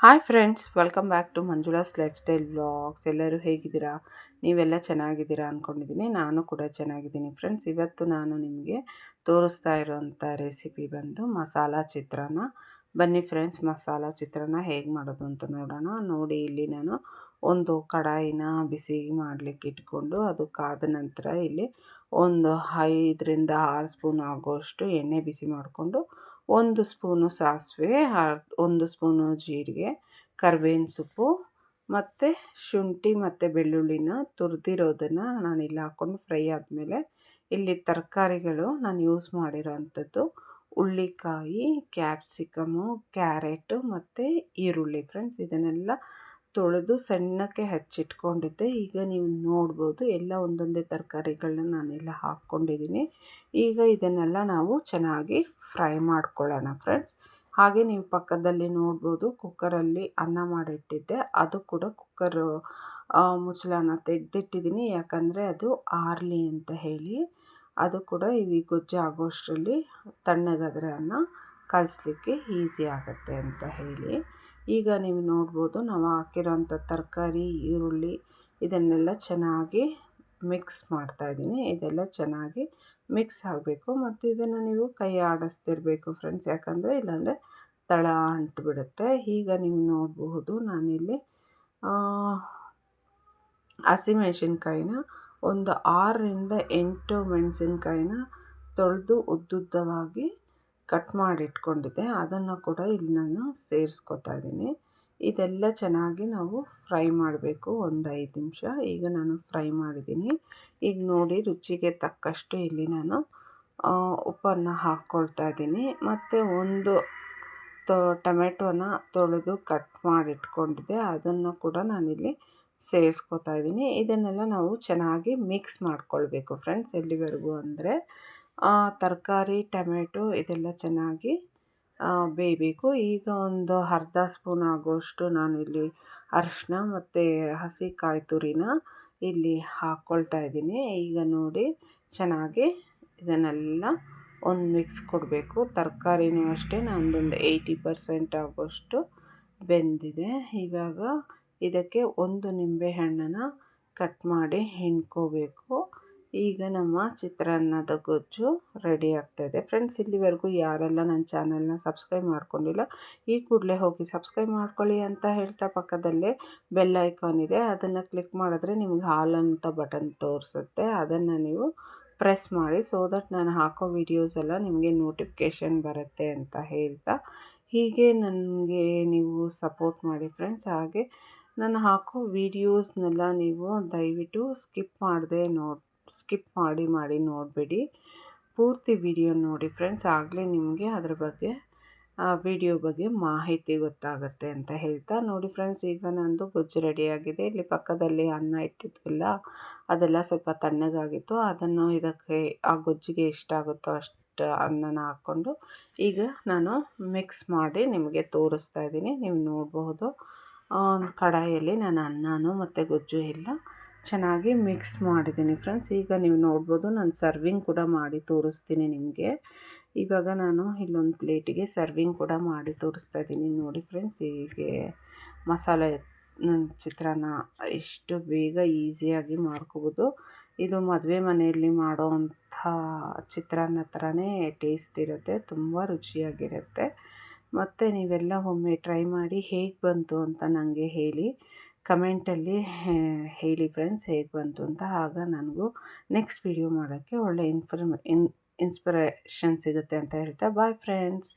Hi friends welcome back to Manjula's lifestyle vlogs ಎಲ್ಲರೂ ಹೇಗಿದ್ದೀರಾ? ನೀವೆಲ್ಲ ಚೆನ್ನಾಗಿದ್ದೀರಾ ಅಂದ್ಕೊಂಡಿದ್ದೀನಿ ನಾನು ಕೂಡ ಚೆನ್ನಾಗಿದ್ದೀನಿ ಫ್ರೆಂಡ್ಸ್ ಇವತ್ತು ನಾನು ನಿಮಗೆ ತೋರಿಸ್ತಾ ಇರೋವಂಥ ರೆಸಿಪಿ ಬಂದು ಮಸಾಲ ಚಿತ್ರಾನ್ನ. ಬನ್ನಿ ಫ್ರೆಂಡ್ಸ್ ಮಸಾಲ ಚಿತ್ರಾನ್ನ ಹೇಗೆ ಮಾಡೋದು ಅಂತ ನೋಡೋಣ. ನೋಡಿ, ಇಲ್ಲಿ ನಾನು ಒಂದು ಕಡಾಯಿನ ಬಿಸಿ ಮಾಡಲಿಕ್ಕೆ ಇಟ್ಕೊಂಡು ಅದು ಕಾದ ನಂತರ ಇಲ್ಲಿ ಒಂದು ಐದರಿಂದ ಆರು ಸ್ಪೂನ್ ಆಗೋಷ್ಟು ಎಣ್ಣೆ ಬಿಸಿ ಮಾಡಿಕೊಂಡು ಒಂದು ಸ್ಪೂನು ಸಾಸಿವೆ ಒಂದು ಸ್ಪೂನು ಜೀರಿಗೆ, ಕರ್ಬೇವಿನ ಸೊಪ್ಪು ಮತ್ತು ಶುಂಠಿ ಮತ್ತು ಬೆಳ್ಳುಳ್ಳಿನ ತುರಿದಿರೋದನ್ನು ನಾನು ಇಲ್ಲಿ ಹಾಕ್ಕೊಂಡು ಫ್ರೈ ಆದಮೇಲೆ ಇಲ್ಲಿ ತರಕಾರಿಗಳು ನಾನು ಯೂಸ್ ಮಾಡಿರೋ ಅಂಥದ್ದು ಹುಳ್ಳಿಕಾಯಿ ಕ್ಯಾಪ್ಸಿಕಮು, ಕ್ಯಾರೆಟು ಮತ್ತು ಈರುಳ್ಳಿ ಫ್ರೆಂಡ್ಸ್ ಇದನ್ನೆಲ್ಲ ತೊಳೆದು ಸಣ್ಣಕ್ಕೆ ಹಚ್ಚಿಟ್ಕೊಂಡಿದ್ದೆ. ಈಗ ನೀವು ನೋಡ್ಬೋದು, ಎಲ್ಲ ಒಂದೊಂದೇ ತರಕಾರಿಗಳನ್ನ ನಾನೆಲ್ಲ ಹಾಕ್ಕೊಂಡಿದ್ದೀನಿ. ಈಗ ಇದನ್ನೆಲ್ಲ ನಾವು ಚೆನ್ನಾಗಿ ಫ್ರೈ ಮಾಡ್ಕೊಳ್ಳೋಣ ಫ್ರೆಂಡ್ಸ್. ಹಾಗೆ ನೀವು ಪಕ್ಕದಲ್ಲಿ ನೋಡ್ಬೋದು, ಕುಕ್ಕರಲ್ಲಿ ಅನ್ನ ಮಾಡಿಟ್ಟಿದ್ದೆ. ಅದು ಕೂಡ ಕುಕ್ಕರು ಮುಚ್ಚಳನ ತೆಗೆದಿಟ್ಟಿದ್ದೀನಿ. ಯಾಕಂದರೆ ಅದು ಆರಲಿ ಅಂತ ಹೇಳಿ, ಅದು ಕೂಡ ಈ ಗೊಜ್ಜು ಆಗೋಷ್ಟರಲ್ಲಿ ತಣ್ಣಗಾದರೆ ಅನ್ನ ಕಲಿಸ್ಲಿಕ್ಕೆ ಈಸಿ ಆಗುತ್ತೆ ಅಂತ ಹೇಳಿ. ಈಗ ನೀವು ನೋಡ್ಬೋದು ನಾವು ಹಾಕಿರೋಂಥ ತರಕಾರಿ, ಈರುಳ್ಳಿ ಇದನ್ನೆಲ್ಲ ಚೆನ್ನಾಗಿ ಮಿಕ್ಸ್ ಮಾಡ್ತಾಯಿದ್ದೀನಿ ಇದೆಲ್ಲ ಚೆನ್ನಾಗಿ ಮಿಕ್ಸ್ ಆಗಬೇಕು ಮತ್ತು ಇದನ್ನು ನೀವು ಕೈ ಆಡಿಸ್ತಿರ್ಬೇಕು ಫ್ರೆಂಡ್ಸ್. ಯಾಕಂದರೆ ಇಲ್ಲಾಂದರೆ ತಳ ಅಂಟಿಬಿಡುತ್ತೆ. ಈಗ ನೀವು ನೋಡಬಹುದು ನಾನಿಲ್ಲಿ ಹಸಿಮೆಣಸಿನ್ಕಾಯಿನ ಒಂದು ಆರರಿಂದ ಎಂಟು ಮೆಣಸಿನ್ಕಾಯಿನ ತೊಳೆದು ಉದ್ದುದ್ದವಾಗಿ ಕಟ್ ಮಾಡಿ ಇಟ್ಕೊಂಡಿದ್ದೆ ಅದನ್ನು ಕೂಡ ಇಲ್ಲಿ ನಾನು ಸೇರಿಸ್ಕೊತಾ ಇದ್ದೀನಿ. ಇದೆಲ್ಲ ಚೆನ್ನಾಗಿ ನಾವು ಫ್ರೈ ಮಾಡಬೇಕು ಒಂದು ಐದು ನಿಮಿಷ. ಈಗ ನಾನು ಫ್ರೈ ಮಾಡಿದ್ದೀನಿ. ಈಗ ನೋಡಿ ರುಚಿಗೆ ತಕ್ಕಷ್ಟು ಇಲ್ಲಿ ನಾನು ಉಪ್ಪನ್ನು ಹಾಕ್ಕೊಳ್ತಾ ಇದ್ದೀನಿ. ಮತ್ತು ಒಂದು ಟೊಮೆಟೊನ ತೊಳೆದು ಕಟ್ ಮಾಡಿ ಇಟ್ಕೊಂಡಿದ್ದೆ ಅದನ್ನು ಕೂಡ ನಾನಿಲ್ಲಿ ಸೇರಿಸ್ಕೊತಾ ಇದ್ದೀನಿ. ಇದನ್ನೆಲ್ಲ ನಾವು ಚೆನ್ನಾಗಿ ಮಿಕ್ಸ್ ಮಾಡ್ಕೊಳ್ಬೇಕು ಫ್ರೆಂಡ್ಸ್ ಎಲ್ಲಿವರೆಗೂ ಅಂದರೆ. ತರಕಾರಿ, ಟೊಮೆಟೊ ಇದೆಲ್ಲ ಚೆನ್ನಾಗಿ ಬೇಯಬೇಕು. ಈಗ ಒಂದು ಅರ್ಧ ಸ್ಪೂನ್ ಆಗೋಷ್ಟು ನಾನಿಲ್ಲಿ ಅರಿಶಿನ ಮತ್ತು ಹಸಿ ಕಾಯಿ ತುರಿನ ಇಲ್ಲಿ ಹಾಕ್ಕೊಳ್ತಾ ಇದ್ದೀನಿ. ಈಗ ನೋಡಿ ಚೆನ್ನಾಗಿ ಇದನ್ನೆಲ್ಲ ಒಂದು ಮಿಕ್ಸ್ ಕೊಡಬೇಕು. ತರಕಾರಿನೂ ಅಷ್ಟೇ, ನಂದೊಂದು ಏಯ್ಟಿ ಪರ್ಸೆಂಟ್ ಆಗೋಷ್ಟು ಬೆಂದಿದೆ. ಇವಾಗ ಇದಕ್ಕೆ ಒಂದು ನಿಂಬೆಹಣ್ಣನ್ನು ಕಟ್ ಮಾಡಿ ಹಿಂಡ್ಕೋಬೇಕು. ಈಗ ನಮ್ಮ ಚಿತ್ರಾನ್ನದ ಗೊಜ್ಜು ರೆಡಿ ಆಗ್ತಾಯಿದೆ. ಫ್ರೆಂಡ್ಸ್ ಇಲ್ಲಿವರೆಗೂ ಯಾರೆಲ್ಲ ನನ್ನ ಚಾನಲ್ನ ಸಬ್ಸ್ಕ್ರೈಬ್ ಮಾಡ್ಕೊಂಡಿಲ್ಲ, ಈ ಕೂಡಲೇ ಹೋಗಿ ಸಬ್ಸ್ಕ್ರೈಬ್ ಮಾಡ್ಕೊಳ್ಳಿ ಅಂತ ಹೇಳ್ತಾ ಪಕ್ಕದಲ್ಲೇ ಬೆಲ್ ಐಕಾನ್ ಇದೆ. ಅದನ್ನು ಕ್ಲಿಕ್ ಮಾಡಿದ್ರೆ ನಿಮ್ಗೆ ಹಾಲ್ ಅಂತ ಬಟನ್ ತೋರಿಸುತ್ತೆ. ಅದನ್ನು ನೀವು ಪ್ರೆಸ್ ಮಾಡಿ ಸೊ ದಟ್ ನಾನು ಹಾಕೋ ವಿಡಿಯೋಸ್ ಎಲ್ಲ ನಿಮಗೆ ನೋಟಿಫಿಕೇಷನ್ ಬರುತ್ತೆ ಅಂತ ಹೇಳ್ತಾ. ಹೀಗೆ ನನಗೆ ನೀವು ಸಪೋರ್ಟ್ ಮಾಡಿ ಫ್ರೆಂಡ್ಸ್ ಹಾಗೆ ನಾನು ಹಾಕೋ ವಿಡಿಯೋಸ್ನೆಲ್ಲ ನೀವು ದಯವಿಟ್ಟು ಸ್ಕಿಪ್ ಮಾಡದೆ ನೋಡಿ ಸ್ಕಿಪ್ ಮಾಡಿ ಮಾಡಿ ನೋಡಬೇಡಿ. ಪೂರ್ತಿ ವಿಡಿಯೋ ನೋಡಿ ಫ್ರೆಂಡ್ಸ್, ಆಗಲೇ ನಿಮಗೆ ಅದ್ರ ಬಗ್ಗೆ ವಿಡಿಯೋ ಬಗ್ಗೆ ಮಾಹಿತಿ ಗೊತ್ತಾಗುತ್ತೆ ಅಂತ ಹೇಳ್ತಾ ನೋಡಿ ಫ್ರೆಂಡ್ಸ್, ಈಗ ನಂದು ಗೊಜ್ಜು ರೆಡಿಯಾಗಿದೆ. ಇಲ್ಲಿ ಪಕ್ಕದಲ್ಲಿ ಅನ್ನ ಇಟ್ಟಿದ್ವಲ್ಲ, ಅದೆಲ್ಲ ಸ್ವಲ್ಪ ತಣ್ಣಗಾಗಿತ್ತು. ಅದನ್ನು ಇದಕ್ಕೆ, ಆ ಗೊಜ್ಜಿಗೆ ಎಷ್ಟಾಗುತ್ತೋ ಅಷ್ಟು ಅನ್ನನ ಹಾಕ್ಕೊಂಡು ಈಗ ನಾನು ಮಿಕ್ಸ್ ಮಾಡಿ ನಿಮಗೆ ತೋರಿಸ್ತಾ ಇದ್ದೀನಿ. ನೀವು ನೋಡಬಹುದು ಕಡಾಯಲ್ಲಿ ನಾನು ಅನ್ನನೂ ಮತ್ತು ಗೊಜ್ಜು ಎಲ್ಲ ಚೆನ್ನಾಗಿ ಮಿಕ್ಸ್ ಮಾಡಿದ್ದೀನಿ ಫ್ರೆಂಡ್ಸ್. ಈಗ ನೀವು ನೋಡ್ಬೋದು ನಾನು ಸರ್ವಿಂಗ್ ಕೂಡ ಮಾಡಿ ತೋರಿಸ್ತೀನಿ ನಿಮಗೆ. ಇವಾಗ ನಾನು ಇಲ್ಲೊಂದು ಪ್ಲೇಟಿಗೆ ಸರ್ವಿಂಗ್ ಕೂಡ ಮಾಡಿ ತೋರಿಸ್ತಾ ಇದ್ದೀನಿ. ನೋಡಿ ಫ್ರೆಂಡ್ಸ್, ಹೀಗೆ ಮಸಾಲೆ ಚಿತ್ರಾನ್ನ ಎಷ್ಟು ಬೇಗ ಈಸಿಯಾಗಿ ಮಾಡ್ಕೋಬೋದು. ಇದು ಮದುವೆ ಮನೆಯಲ್ಲಿ ಮಾಡೋವಂಥ ಚಿತ್ರಾನ್ನ ಥರನೇ ಟೇಸ್ಟ್ ಇರುತ್ತೆ, ತುಂಬ ರುಚಿಯಾಗಿರುತ್ತೆ. ಮತ್ತು ನೀವೆಲ್ಲ ಒಮ್ಮೆ ಟ್ರೈ ಮಾಡಿ ಹೇಗೆ ಬಂತು ಅಂತ ನನಗೆ ಹೇಳಿ. ಕಮೆಂಟಲ್ಲಿ ಹೇಳಿ ಫ್ರೆಂಡ್ಸ್ ಹೇಗೆ ಬಂತು ಅಂತ. ಆಗ ನನಗೂ ನೆಕ್ಸ್ಟ್ ವಿಡಿಯೋ ಮಾಡೋಕ್ಕೆ ಒಳ್ಳೆ ಇನ್ಫರ್ಮ ಇನ್ ಇನ್ಸ್ಪಿರೇಷನ್ ಸಿಗುತ್ತೆ ಅಂತ ಹೇಳ್ತಾ ಬಾಯ್ ಫ್ರೆಂಡ್ಸ್